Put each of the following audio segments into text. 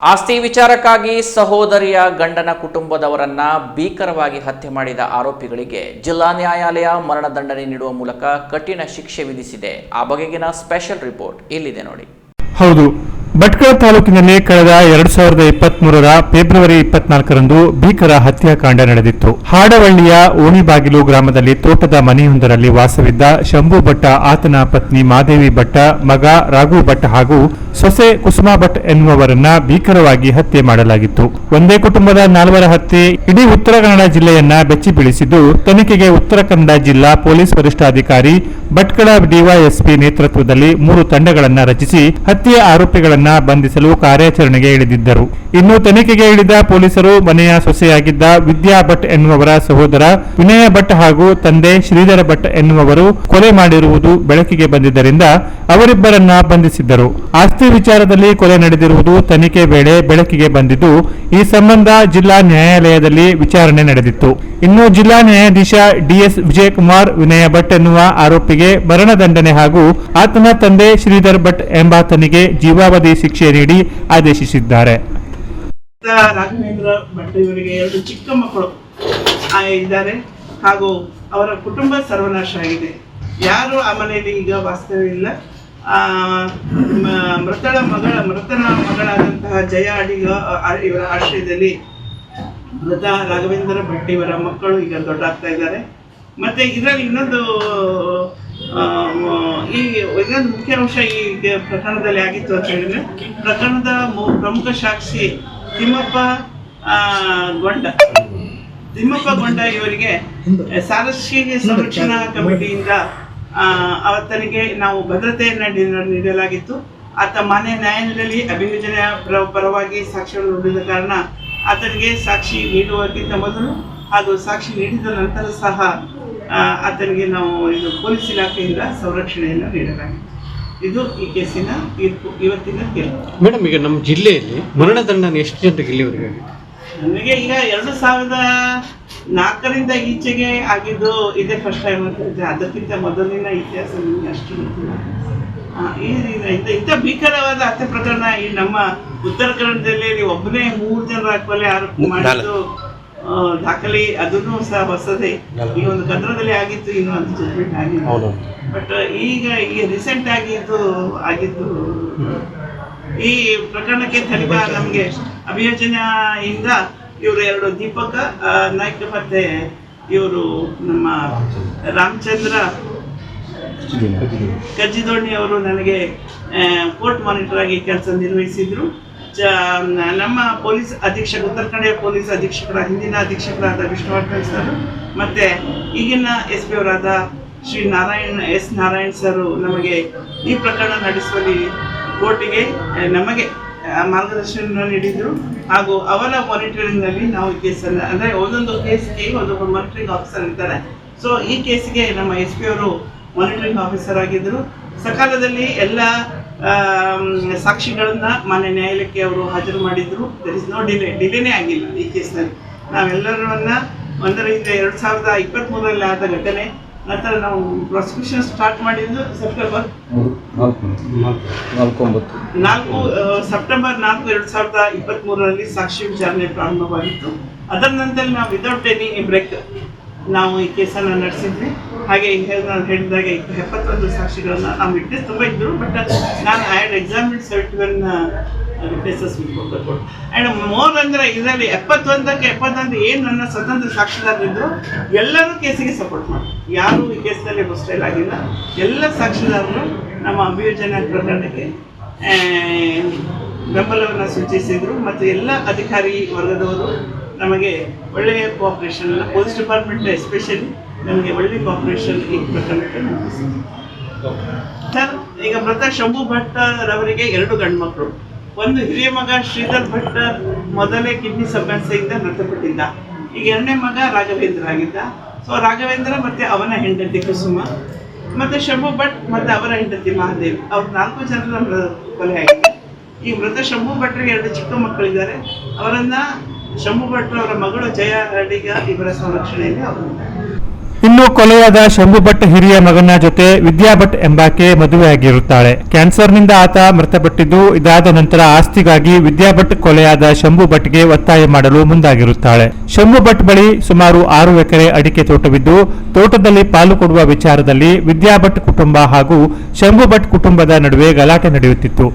ಆಸ್ತಿ ವಿಚಾರಕ್ಕಾಗಿ ಸಹೋದರಿಯ ಗಂಡನ ಕುಟುಂಬದವರನ್ನ ಭೀಕರವಾಗಿ ಹತ್ಯೆ ಮಾಡಿದ ಆರೋಪಿಗಳಿಗೆ ಜಿಲ್ಲಾ ನ್ಯಾಯಾಲಯ ಮರಣದಂಡನೆ ನೀಡುವ ಮೂಲಕ ಕಠಿಣ ಶಿಕ್ಷೆ ವಿಧಿಸಿದೆ. ಆ ಬಗೆಗಿನ ಸ್ಪೆಷಲ್ ರಿಪೋರ್ಟ್ ಇಲ್ಲಿದೆ ನೋಡಿ. ಹೌದು. ಭಟ್ಕಳ ತಾಲೂಕಿನಲ್ಲಿ ಕಳೆದ ಎರಡ್ ಸಾವಿರದ ಇಪ್ಪತ್ಮೂರರ ಫೆಬ್ರವರಿ ಇಪ್ಪತ್ನಾಲ್ಕರಂದು ಭೀಕರ ಹತ್ಯಾಕಾಂಡ ನಡೆದಿತ್ತು. ಹಾಡವಳ್ಳಿಯ ಓಣಿಬಾಗಿಲು ಗ್ರಾಮದಲ್ಲಿ ತೋಟದ ಮನೆಯೊಂದರಲ್ಲಿ ವಾಸವಿದ್ದ ಶಂಭು ಭಟ್ಟ, ಆತನ ಪತ್ನಿ ಮಾದೇವಿ ಭಟ್ಟ, ಮಗ ರಾಘು ಭಟ್ ಹಾಗೂ ಸೊಸೆ ಕುಸುಮಾ ಭಟ್ ಎನ್ನುವವರನ್ನ ಭೀಕರವಾಗಿ ಹತ್ಯೆ ಮಾಡಲಾಗಿತ್ತು. ಒಂದೇ ಕುಟುಂಬದ ನಾಲ್ವರ ಹತ್ಯೆ ಇಡೀ ಉತ್ತರ ಕನ್ನಡ ಜಿಲ್ಲೆಯನ್ನ ಬೆಚ್ಚಿ ಬೀಳಿಸಿದ್ದು ತನಿಖೆಗೆ ಉತ್ತರ ಕನ್ನಡ ಜಿಲ್ಲಾ ಪೊಲೀಸ್ ವರಿಷ್ಠಾಧಿಕಾರಿ ಭಟ್ಕಳ ಡಿವೈಎಸ್ಪಿ ನೇತೃತ್ವದಲ್ಲಿ ಮೂರು ತಂಡಗಳನ್ನ ರಚಿಸಿ ಹತ್ಯೆಯ ಆರೋಪಿಗಳನ್ನ ಬಂಧಿಸಲು ಕಾರ್ಯಾಚರಣೆಗೆ ಇಳಿದಿದ್ದರು. ಇನ್ನು ತನಿಖೆಗೆ ಇಳಿದ ಪೊಲೀಸರು ಮನೆಯ ಸೊಸೆಯಾಗಿದ್ದ ವಿದ್ಯಾ ಭಟ್ ಎನ್ನುವವರ ಸಹೋದರ ವಿನಯ ಭಟ್ ಹಾಗೂ ತಂದೆ ಶ್ರೀಧರ ಭಟ್ ಎನ್ನುವವರು ಕೊಲೆ ಮಾಡಿರುವುದು ಬೆಳಕಿಗೆ ಬಂದಿದ್ದರಿಂದ ಅವರಿಬ್ಬರನ್ನ ಬಂಧಿಸಿದ್ದರು. ಆಸ್ತಿ ವಿಚಾರದಲ್ಲಿ ಕೊಲೆ ನಡೆದಿರುವುದು ತನಿಖೆ ವೇಳೆ ಬೆಳಕಿಗೆ ಬಂದಿದ್ದು, ಈ ಸಂಬಂಧ ಜಿಲ್ಲಾ ನ್ಯಾಯಾಲಯದಲ್ಲಿ ವಿಚಾರಣೆ ನಡೆದಿತ್ತು. ಇನ್ನು ಜಿಲ್ಲಾ ನ್ಯಾಯಾಧೀಶ ಡಿಎಸ್ ವಿಜಯಕುಮಾರ್, ವಿನಯ ಭಟ್ ಎನ್ನುವ ಆರೋಪಿಗೆ ಮರಣದಂಡನೆ ಹಾಗೂ ಆತನ ತಂದೆ ಶ್ರೀಧರ್ ಭಟ್ ಎಂಬಾತನಿಗೆ ಜೀವಾವಧಿ ಶಿಕ್ಷೆ ನೀಡಿ ಆದೇಶಿಸಿದ್ದಾರೆ. ರಾಘವೇಂದ್ರ ಭಟ್ ಇವರಿಗೆ ಎರಡು ಚಿಕ್ಕ ಮಕ್ಕಳು ಇದ್ದಾರೆ. ಹಾಗೂ ಅವರ ಕುಟುಂಬ ಸರ್ವನಾಶ ಆಗಿದೆ. ಯಾರು ಆ ಮನೆಯಲ್ಲಿ ಈಗ ವಾಸ್ತವ್ಯ ಆ, ಮ- ಮೃತಳ ಮಗಳ ಮೃತನ ಮಗಳಾದಂತಹ ಜಯ ಅಡಿಗ ಇವರ ಆಶ್ರಯದಲ್ಲಿ ಮೃತ ರಾಘವೇಂದ್ರ ಭಟ್ ಇವರ ಮಕ್ಕಳು ಈಗ ದೊಡ್ಡಾಗ್ತಾ ಇದ್ದಾರೆ. ಮತ್ತೆ ಇದರಲ್ಲಿ ಇನ್ನೊಂದು ಈ ಇನ್ನೊಂದು ಮುಖ್ಯ ಅಂಶ ಈ ಪ್ರಕರಣದಲ್ಲಿ ಆಗಿತ್ತು ಅಂತ ಹೇಳಿದ್ರೆ ಪ್ರಕರಣದ ಪ್ರಮುಖ ಸಾಕ್ಷಿ ತಿಮ್ಮಪ್ಪ ಗೊಂಡ. ತಿಮ್ಮಪ್ಪ ಗೊಂಡ ಇವರಿಗೆ ಸಾರಸ್ಯ ಸಂರಕ್ಷಣಾ ಕಮಿಟಿಯಿಂದ ಅವತ್ತನಿಗೆ ಆತನಿಗೆ ನಾವು ಭದ್ರತೆಯನ್ನ ನೀಡ- ನೀಡಲಾಗಿತ್ತು. ಆತ ಮಾನ್ಯ ನ್ಯಾಯಾಲಯದಲ್ಲಿ ಅಭಿಯೋಜನೆಯ ಪರ- ಪರವಾಗಿ ಸಾಕ್ಷ್ಯವನ್ನು ನುಡಿದ ಕಾರಣ ಆತನಿಗೆ ಸಾಕ್ಷಿ ನೀಡುವಕ್ಕಿಂತ ಮೊದಲು ಹಾಗೂ ಸಾಕ್ಷಿ ನೀಡಿದ ನಂತರ ಸಹ ಆತನಿಗೆ ನಾವು ಇದು ಪೊಲೀಸ್ ಇಲಾಖೆಯಿಂದ ಸಂರಕ್ಷಣೆಯನ್ನು ನೀಡಲಾಗಿದೆ ಇದು ಈ ಕೇಸಿನ ತೀರ್ಪು ಇವತ್ತಿನ ತೀರ್ಪು. ಮೇಡಮ್ ಈಗ ನಮ್ಮ ಜಿಲ್ಲೆಯಲ್ಲಿ ಮರಣದಂಡನೆ ಎಷ್ಟು ಜನರಿಗೆ ಇಲ್ಲಿವರೆಗೆ ಆಗಿದೆ? ನನಗೆ ಈಗ ಎರಡು ಸಾವಿರದ ನಾಲ್ಕರಿಂದ ಈಚೆಗೆ ಆಗಿದ್ದು ಇದೇ ಫಸ್ಟ್ ಟೈಮ್ ಅಂತ ಹೇಳಿದ್ರೆ ಅದಕ್ಕಿಂತ ಮೊದಲಿನ ಇತಿಹಾಸ ನನಗೆ ಅಷ್ಟು ಗೊತ್ತಿಲ್ಲ. ಆ, ಈ ಇಂಥ ಇಂಥ ಭೀಕರವಾದ ಹತ್ಯೆ ಪ್ರಕರಣ ಈ ನಮ್ಮ ಉತ್ತರ ಕನ್ನಡದಲ್ಲಿ ಒಬ್ಬನೇ ಮೂರು ಜನರ ಕೊಲೆ ಆರೋಪ ಮಾಡಿದ್ದು ದಾಖಲೆ ಅದನ್ನು ಸಹ ಹೊಸದೇ ಈ ಒಂದು ಕನ್ನಡದಲ್ಲಿ ಆಗಿತ್ತು ಇನ್ನು ಅದು ಜಡ್ಜ್ಮೆಂಟ್ ಆಗಿಲ್ಲ. ಬಟ್ ಈಗ ಈ ರೀಸೆಂಟ್ ಆಗಿ ಇದು ಆಗಿದ್ದು ಈ ಪ್ರಕರಣಕ್ಕೆ ತನಿಖಾ ನಮಗೆ ಅಭಿಯೋಜನೆಯಿಂದ ಇವರು ಎರಡು ದೀಪಕ ನಾಯ್ಕ ಮತ್ತೆ ಇವರು ನಮ್ಮ ರಾಮಚಂದ್ರ ಕಜ್ಜಿದೋಣಿ. ಅವರು ನನಗೆ ಕೋರ್ಟ್ ಮಾನಿಟರ್ ಆಗಿ ಕೆಲಸ ನಿರ್ವಹಿಸಿದ್ರು. ನಮ್ಮ ಪೊಲೀಸ್ ಅಧೀಕ್ಷಕ, ಉತ್ತರ ಕನ್ನಡ ಪೊಲೀಸ್ ಅಧೀಕ್ಷಕರ ಹಿಂದಿನ ಅಧೀಕ್ಷಕರಾದ ವಿಷ್ಣುವರ್ಧನ್ ಸರ್, ಮತ್ತೆ ಈಗಿನ ಎಸ್ ಪಿ ಅವರಾದ ಶ್ರೀ ನಾರಾಯಣ್, ಎಸ್ ನಾರಾಯಣ್ ಸರ್ ನಮಗೆ ಈ ಪ್ರಕರಣ ನಡೆಸುವಲ್ಲಿ ಕೋರ್ಟಿಗೆ ನಮಗೆ ಮಾರ್ಗದರ್ಶನ ನೀಡಿದರು. ಹಾಗೂ ಅವರ ಮಾನಿಟರಿಂಗ್ನಲ್ಲಿ ನಾವು ಈ ಕೇಸನ್ನು ಅಂದರೆ ಒಂದೊಂದು ಕೇಸ್ಗೆ ಒಂದೊಬ್ಬ ಮಾನಿಟರಿಂಗ್ ಆಫೀಸರ್ ಇರ್ತಾರೆ. ಸೊ ಈ ಕೇಸಿಗೆ ನಮ್ಮ ಎಸ್ ಪಿ ಅವರು ಮಾನಿಟರಿಂಗ್ ಆಫೀಸರ್ ಆಗಿದ್ದರು ಸಕಾಲದಲ್ಲಿ ಎಲ್ಲ ಸಾಕ್ಷಿಗಳನ್ನ ಮಾನ್ಯ ನ್ಯಾಯಾಲಯಕ್ಕೆ ಅವರು ಹಾಜರು ಮಾಡಿದ್ರು ದರ್ ಇಸ್ ನೋ ಡಿಲೇ ಡಿಲೇನೇ ಆಗಿಲ್ಲ ಈ ಕೇಸ್ನಲ್ಲಿ ನಾವೆಲ್ಲರನ್ನ ಒಂದರಿಂದ ಎರಡು ಸಾವಿರದ ಇಪ್ಪತ್ತ್ಮೂರರಲ್ಲಿ ಆದ ಘಟನೆ ನಂತರ ನಾವು ಪ್ರಾಸಿಕ್ಯೂಷನ್ ಸ್ಟಾರ್ಟ್ ಮಾಡಿದ್ದು ಸೆಪ್ಟೆಂಬರ್ ನಾಲ್ಕು ಸೆಪ್ಟೆಂಬರ್ ನಾಲ್ಕು ಎರಡು ಸಾವಿರದ ಇಪ್ಪತ್ತ್ಮೂರರಲ್ಲಿ ಸಾಕ್ಷಿ ವಿಚಾರಣೆ ಪ್ರಾರಂಭವಾಗಿತ್ತು ಅದರ ನಂತರ ನಾವು ವಿದೌಟ್ ಎನಿ ಬ್ರೇಕ್ ನಾವು ಈ ಕೇಸನ್ನು ನಡೆಸಿದ್ವಿ ಹಾಗೆ ನಾನು ಹೇಳಿದಾಗೆ ಎಪ್ಪತ್ತೊಂದು ಸಾಕ್ಷಿಗಳನ್ನ ನಾವು ವಿಟ್ನೆಸ್ ತುಂಬ ಇದ್ದರು ಬಟ್ ನಾನು I had examine seventy one witnesses court and more ಅಂದರೆ ಇದರಲ್ಲಿ ಎಪ್ಪತ್ತೊಂದಕ್ಕೆ ಎಪ್ಪತ್ತೊಂದು ಏನು ನನ್ನ ಸ್ವತಂತ್ರ ಸಾಕ್ಷಿದಾರರಿದ್ದರು ಎಲ್ಲರೂ ಕೇಸಿಗೆ ಸಪೋರ್ಟ್ ಮಾಡಿ ಯಾರು ಈ ಕೇಸಲ್ಲಿ ಹೊಸ್ಟೈಲ್ ಆಗಿಲ್ಲ. ಎಲ್ಲ ಸಾಕ್ಷಿದಾರರು ನಮ್ಮ ಅಭಿಯೋಜನೆ ಪ್ರಕರಣಕ್ಕೆ ಬೆಂಬಲವನ್ನು ಸೂಚಿಸಿದರು. ಮತ್ತು ಎಲ್ಲ ಅಧಿಕಾರಿ ವರ್ಗದವರು ನಮಗೆ ಒಳ್ಳೆಯ ಕೋಆಪ್ರೇಷನ್ ಪೊಲೀಸ್ ಡಿಪಾರ್ಟ್ಮೆಂಟ್ ಎಸ್ಪೆಷಲಿ ನಮಗೆ ಒಳ್ಳೆಯ ಕೋಆಪ್ರೇಷನ್ ಈ ಸರ್, ಈಗ ಮೃತ ಶಂಭು ಭಟ್ ರವರಿಗೆ ಎರಡು ಗಂಡು ಮಕ್ಕಳು ಒಂದು ಹಿರಿಯ ಮಗ ಶ್ರೀಧರ್ ಭಟ್ ಮೊದಲೇ ಕಿಡ್ನಿ ಸಮಸ್ಯೆಯಿಂದ ಮೃತಪಟ್ಟಿದ್ದ. ಈಗ ಎರಡನೇ ಮಗ ರಾಘವೇಂದ್ರ ಆಗಿದ್ದ. ಸೊ ರಾಘವೇಂದ್ರ ಮತ್ತೆ ಅವನ ಹೆಂಡತಿ ಕುಸುಮ. ಮತ್ತೆ ಶಂಭು ಭಟ್ ಮತ್ತೆ ಅವರ ಹೆಂಡತಿ ಮಹಾದೇವಿ. ಅವ್ರ ನಾಲ್ಕು ಜನರ ಕೊಲೆ ಆಗಿದೆ. ಈ ಮೃತ ಶಂಭು ಭಟ್ರಿಗೆ ಎರಡು ಚಿಕ್ಕ ಮಕ್ಕಳಿದ್ದಾರೆ. ಅವರನ್ನ ಶಂಭು ಮಗಳು ಜಯ ಇವರ ಸಂರಕ್ಷಣೆಯಲ್ಲಿ ಅವರು. ಇನ್ನು ಕೊಲೆಯಾದ ಶಂಭು ಭಟ್ ಹಿರಿಯ ಮಗನ ಜೊತೆ ವಿದ್ಯಾ ಭಟ್ ಎಂಬಾಕೆ ಮದುವೆಯಾಗಿರುತ್ತಾಳೆ. ಕ್ಯಾನ್ಸರ್ನಿಂದ ಆತ ಮೃತಪಟ್ಟಿದ್ದು, ಇದಾದ ನಂತರ ಆಸ್ತಿಗಾಗಿ ವಿದ್ಯಾ ಭಟ್ ಕೊಲೆಯಾದ ಶಂಭು ಭಟ್ಗೆ ಒತ್ತಾಯ ಮಾಡಲು ಮುಂದಾಗಿರುತ್ತಾಳೆ. ಶಂಭು ಭಟ್ ಬಳಿ ಸುಮಾರು ಆರು ಎಕರೆ ಅಡಿಕೆ ತೋಟವಿದ್ದು, ತೋಟದಲ್ಲಿ ಪಾಲು ಕೊಡುವ ವಿಚಾರದಲ್ಲಿ ವಿದ್ಯಾ ಭಟ್ ಕುಟುಂಬ ಹಾಗೂ ಶಂಭು ಭಟ್ ಕುಟುಂಬದ ನಡುವೆ ಗಲಾಟೆ ನಡೆಯುತ್ತಿತ್ತು.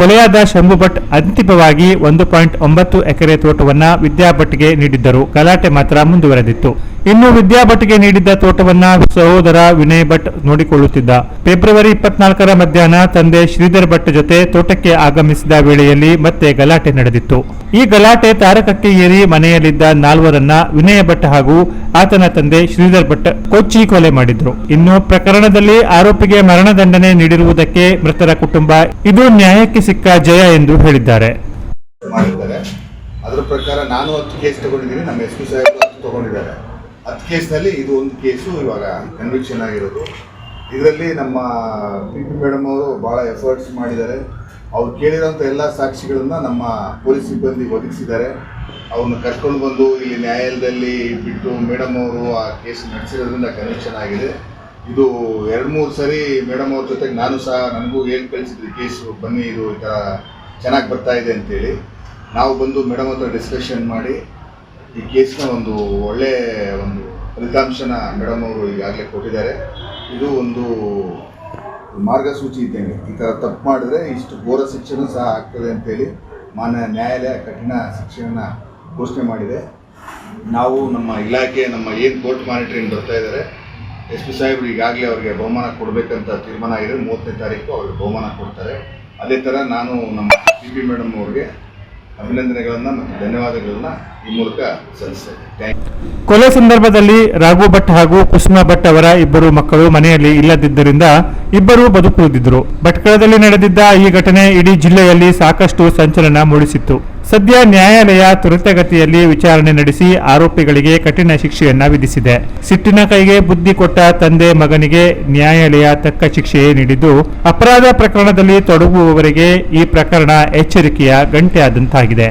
ಕೊಲೆಯಾದ ಶಂಭು ಭಟ್ ಅಂತಿಮವಾಗಿ ಒಂದು ಪಾಯಿಂಟ್ ಒಂಬತ್ತು ಎಕರೆ ತೋಟವನ್ನ ವಿದ್ಯಾಭಟ್ಗೆ ನೀಡಿದ್ದರು. ಗಲಾಟೆ ಮಾತ್ರ ಮುಂದುವರೆದಿತ್ತು. ಇನ್ನು ವಿದ್ಯಾ ಭಟ್ಗೆ ನೀಡಿದ್ದ ತೋಟವನ್ನ ಸಹೋದರ ವಿನಯ್ ಭಟ್ ನೋಡಿಕೊಳ್ಳುತ್ತಿದ್ದ. ಫೆಬ್ರವರಿ ಇಪ್ಪತ್ನಾಲ್ಕರ ಮಧ್ಯಾಹ್ನ ತಂದೆ ಶ್ರೀಧರ್ ಭಟ್ ಜೊತೆ ತೋಟಕ್ಕೆ ಆಗಮಿಸಿದ ವೇಳೆಯಲ್ಲಿ ಮತ್ತೆ ಗಲಾಟೆ ನಡೆದಿತ್ತು. ಈ ಗಲಾಟೆ ತಾರಕಕ್ಕೆ ಏರಿ ಮನೆಯಲ್ಲಿದ್ದ ನಾಲ್ವರನ್ನ ವಿನಯ ಭಟ್ ಹಾಗೂ ಆತನ ತಂದೆ ಶ್ರೀಧರ್ ಭಟ್ ಕೊಚ್ಚಿ ಕೊಲೆ ಮಾಡಿದ್ರು. ಇನ್ನು ಪ್ರಕರಣದಲ್ಲಿ ಆರೋಪಿಗೆ ಮರಣದಂಡನೆ ನೀಡಿರುವುದಕ್ಕೆ ಮೃತರ ಕುಟುಂಬ ಇದು ನ್ಯಾಯಕ್ಕೆ ಸಿಕ್ಕ ಜಯ ಎಂದು ಹೇಳಿದ್ದಾರೆ. ಅದರ ಪ್ರಕಾರ ನಾನು ಕೇಸ್ ತಗೊಂಡಿದ್ದೀನಿ. ನಮ್ಮ ಎಸ್ ಪಿ ಸಾಹೇಬ್ ತಗೊಂಡಿದ್ದಾರೆ. ಹತ್ತು ಕೇಸ್ನಲ್ಲಿ ಇದು ಒಂದು ಕೇಸು ಇವಾಗ ಕನ್ವಿಕ್ಷನ್ ಆಗಿರೋದು. ಇದರಲ್ಲಿ ನಮ್ಮ ಪಿ ಪಿ ಮೇಡಮ್ ಅವರು ಭಾಳ ಎಫರ್ಟ್ಸ್ ಮಾಡಿದ್ದಾರೆ. ಅವ್ರು ಕೇಳಿರೋಂಥ ಎಲ್ಲ ಸಾಕ್ಷಿಗಳನ್ನು ನಮ್ಮ ಪೊಲೀಸ್ ಸಿಬ್ಬಂದಿ ಒದಗಿಸಿದ್ದಾರೆ. ಅವ್ರನ್ನ ಕರ್ಕೊಂಡು ಬಂದು ಇಲ್ಲಿ ನ್ಯಾಯಾಲಯದಲ್ಲಿ ಬಿಟ್ಟು ಮೇಡಮ್ ಅವರು ಆ ಕೇಸ್ ನಡೆಸಿರೋದ್ರಿಂದ ಕನ್ವಿಕ್ಷನ್ ಆಗಿದೆ. ಇದು ಎರಡು ಮೂರು ಸರಿ ಮೇಡಮ್ ಅವ್ರ ಜೊತೆಗೆ ನಾನು ಸಹ ನನಗೂ ಹೇಳಿ ಕಳಿಸಿದ್ರು ಕೇಸು ಬನ್ನಿ, ಇದು ಈ ಥರ ಚೆನ್ನಾಗಿ ಬರ್ತಾ ಇದೆ ಅಂತೇಳಿ. ನಾವು ಬಂದು ಮೇಡಮ್ ಹತ್ರ ಡಿಸ್ಕಷನ್ ಮಾಡಿ ಈ ಕೇಸ್ನ ಒಂದು ಒಳ್ಳೆ ಒಂದು ಫಲಿತಾಂಶನ ಮೇಡಮ್ ಅವರು ಈಗಾಗಲೇ ಕೊಟ್ಟಿದ್ದಾರೆ. ಇದು ಒಂದು ಮಾರ್ಗಸೂಚಿ ಇದ್ದಂಗೆ ಈ ಥರ ತಪ್ಪು ಮಾಡಿದ್ರೆ ಇಷ್ಟು ಘೋರ ಶಿಕ್ಷೆನೂ ಸಹ ಆಗ್ತದೆ ಅಂತೇಳಿ ಮಾನ್ಯ ನ್ಯಾಯಾಲಯ ಕಠಿಣ ಶಿಕ್ಷೆಯನ್ನು ಘೋಷಣೆ ಮಾಡಿದೆ. ನಾವು ನಮ್ಮ ಇಲಾಖೆ, ನಮ್ಮ ಏನು ಕೋರ್ಟ್ ಮಾನಿಟರಿಂಗ್ ಬರ್ತಾ ಇದ್ದಾರೆ, ಎಸ್ ಪಿ ಸಾಹೇಬ್ರು ಈಗಾಗಲೇ ಅವರಿಗೆ ಬಹುಮಾನ ಕೊಡಬೇಕಂತ ತೀರ್ಮಾನ ಆಗಿದೆ ಮೂವತ್ತನೇ ತಾರೀಕು ಅವ್ರಿಗೆ ಬಹುಮಾನ ಕೊಡ್ತಾರೆ. ಅದೇ ಥರ ನಾನು ನಮ್ಮ ಪಿ ಪಿ ಮೇಡಮ್ ಅವ್ರಿಗೆ ಅಭಿನಂದನೆಗಳನ್ನು ಮತ್ತು ಧನ್ಯವಾದಗಳನ್ನು ಈ ಮೂಲಕ ಕೊಲೆ ಸಂದರ್ಭದಲ್ಲಿ ರಾಘು ಭಟ್ ಹಾಗೂ ಕುಸುಮಾ ಭಟ್ ಅವರ ಇಬ್ಬರು ಮಕ್ಕಳು ಮನೆಯಲ್ಲಿ ಇಲ್ಲದಿದ್ದರಿಂದ ಇಬ್ಬರು ಬದುಕುಳಿದಿದ್ದರು ಭಟ್ಕಳದಲ್ಲಿ ನಡೆದಿದ್ದ ಈ ಘಟನೆ ಇಡೀ ಜಿಲ್ಲೆಯಲ್ಲಿ ಸಾಕಷ್ಟು ಸಂಚಲನ ಮೂಡಿಸಿತ್ತು. ಸದ್ಯ ನ್ಯಾಯಾಲಯ ತ್ವರಿತಗತಿಯಲ್ಲಿ ವಿಚಾರಣೆ ನಡೆಸಿ ಆರೋಪಿಗಳಿಗೆ ಕಠಿಣ ಶಿಕ್ಷೆಯನ್ನ ವಿಧಿಸಿದೆ. ಸಿಟ್ಟಿನ ಕೈಗೆ ಬುದ್ಧಿ ಕೊಟ್ಟ ತಂದೆ ಮಗನಿಗೆ ನ್ಯಾಯಾಲಯ ತಕ್ಕ ಶಿಕ್ಷೆ ನೀಡಿದ್ದು, ಅಪರಾಧ ಪ್ರಕರಣದಲ್ಲಿ ತೊಡಗುವವರಿಗೆ ಈ ಪ್ರಕರಣ ಎಚ್ಚರಿಕೆಯ ಗಂಟೆ ಆದಂತಾಗಿದೆ.